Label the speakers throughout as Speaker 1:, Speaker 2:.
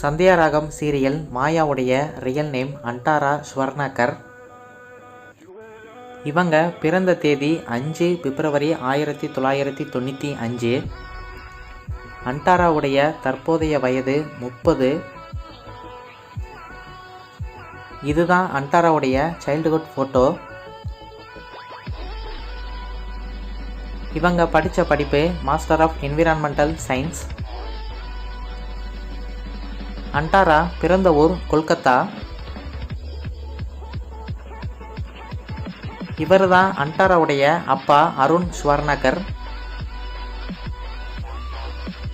Speaker 1: Sandhya Raagam serial மாயாவுடைய real name Antara Swarnakar. இவங்க பிறந்த தேதி அஞ்சு பிப்ரவரி ஆயிரத்தி தொள்ளாயிரத்தி தொண்ணூற்றி அஞ்சு. அன்டாராவுடைய தற்போதைய வயது முப்பது. இதுதான் அன்டாராவுடைய சைல்டுஹுட் ஃபோட்டோ இவங்க படித்த படிப்பு master of environmental science Antara பிறந்த ஊர் கொல்கத்தா? இவர் தான் அண்டாராவுடைய அப்பா அருண் ஸ்வர்ணகர்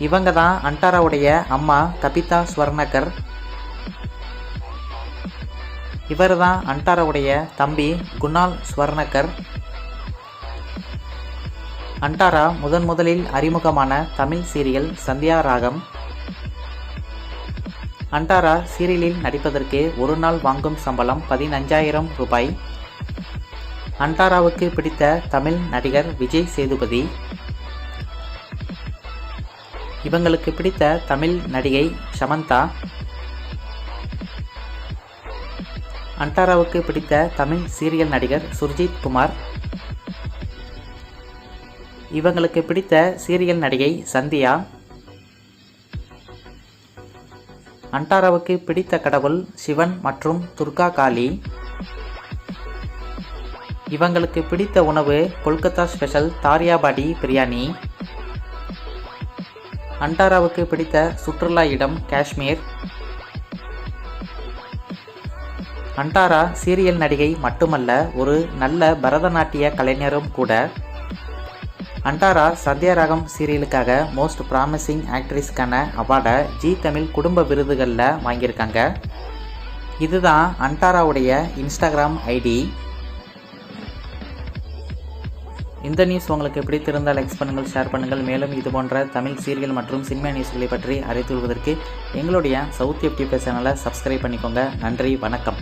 Speaker 1: இவங்க தான் அண்டாராவுடைய அம்மா கபிதா ஸ்வர்ணகர் இவர் தான் அண்டாராவுடைய தம்பி குணால் ஸ்வர்ணகர் அண்டாரா முதன் முதலில் அறிமுகமான தமிழ் சீரியல் சந்தியா ராகம். அண்டாரா சீரியலில் நடிப்பதற்கு ஒரு நாள் வாங்கும் சம்பளம் பதினஞ்சாயிரம் ரூபாய். அண்டாராவுக்கு பிடித்த தமிழ் நடிகர் விஜய் சேதுபதி. இவங்களுக்கு பிடித்த தமிழ் நடிகை சமந்தா. அண்டாராவுக்கு பிடித்த தமிழ் சீரியல் நடிகர் சுர்ஜித் குமார். இவங்களுக்கு பிடித்த சீரியல் நடிகை சந்தியா. அன்டாராவுக்கு பிடித்த கடவுள் சிவன் மற்றும் துர்கா காளி. இவங்களுக்கு பிடித்த உணவு கொல்கத்தா ஸ்பெஷல் தாரியாபாடி பிரியாணி. அன்டாராவுக்கு பிடித்த சுற்றுலா இடம் காஷ்மீர். அன்டாரா சீரியல் நடிகை மட்டுமல்ல ஒரு நல்ல பரதநாட்டிய கலைஞரும் கூட. அண்டாரா சத்யாராகம் சீரியலுக்காக மோஸ்ட் ப்ராமிசிங் ஆக்ட்ரஸ்க்கான அவார்டை ஜி தமிழ் குடும்ப விருதுகளில் வாங்கியிருக்காங்க. இதுதான் அண்டாராவுடைய இன்ஸ்டாகிராம் ஐடி இந்த நியூஸ் உங்களுக்கு பிடித்திருந்தால் லைக்ஸ் பண்ணுங்கள் ஷேர் பண்ணுங்கள். மேலும் இது போன்ற தமிழ் சீரியல் மற்றும் சினிமா நியூஸ்களை பற்றி அறிந்து கொள்வதற்கு எங்களுடைய சவுத் எஃப்டிபி சேனலை சப்ஸ்கிரைப் பண்ணிக்கோங்க. நன்றி வணக்கம்.